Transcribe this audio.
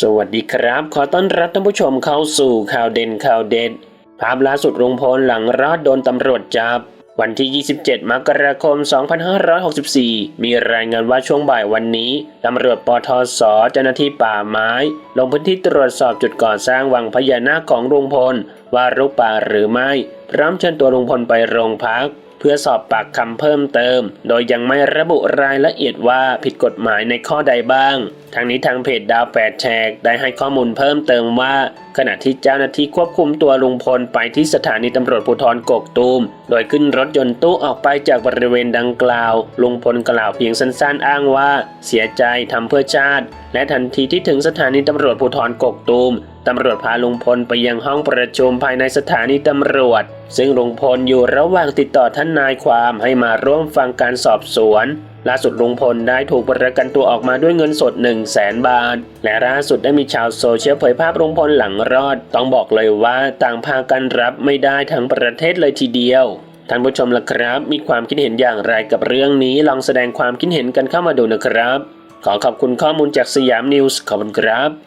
สวัสดีครับ ขอต้อนรับท่านผู้ชมเข้าสู่ข่าวเด่นข่าวเด็ด ภาพล่าสุดลุงพลหลังรอดโดนตำรวจจับ วันที่ 27 มกราคม 2564 มีรายงานว่าช่วงบ่ายวันนี้ตำรวจปทศเจ้าหน้าที่ป่าไม้ ลงพื้นที่ตรวจสอบจุดก่อสร้างวังพญานาคของลุงพล ว่ารุกป่าหรือไม่พร้อมเชิญตัวลุงพลไปโรงพัก เพื่อสอบปากคำเพิ่มเติม โดยยังไม่ระบุรายละเอียดว่าผิดกฎหมายในข้อใดบ้าง ทางนี้ทางเพจดาวแปดแฉกได้ให้ข้อมูลเพิ่มเติมว่า ขณะที่เจ้าหน้าที่ควบคุมตัวลุงพลไปที่สถานีตำรวจภูธรกกตูม โดยขึ้นรถยนต์ตู้ออกไปจากบริเวณดังกล่าว ลุงพลกล่าวเพียงสั้นๆ อ้างว่า เสียใจทำเพื่อชาติ และทันทีที่ถึงสถานีตำรวจภูธรกกตูมตำรวจพาลุงพลไปยังห้องประชุมภายในสถานีตำรวจ ซึ่งลุงพลอยู่ระหว่างติดต่อท่านนายความให้มาร่วมฟังการสอบสวนล่าสุดลุงพลได้ถูกประกันตัวออกมาด้วยเงินสด 1 0 0 0 0แสนบาท และล่าสุดได้มีชาวโซเชียลเผยภาพลุงพลหลังรอด ต้องบอกเลยว่าต่างพากันรับไม่ได้ทั้งประเทศเลยทีเดียวท่านผู้ชมล่ะครับ มีความคิดเห็นอย่างไรกับเรื่องนี้ลองแสดงความคิดเห็นกันเข้ามาดูนะครับ ขอขอบคุณข้อมูลจากสยามนิวส์ขอบคุณครับ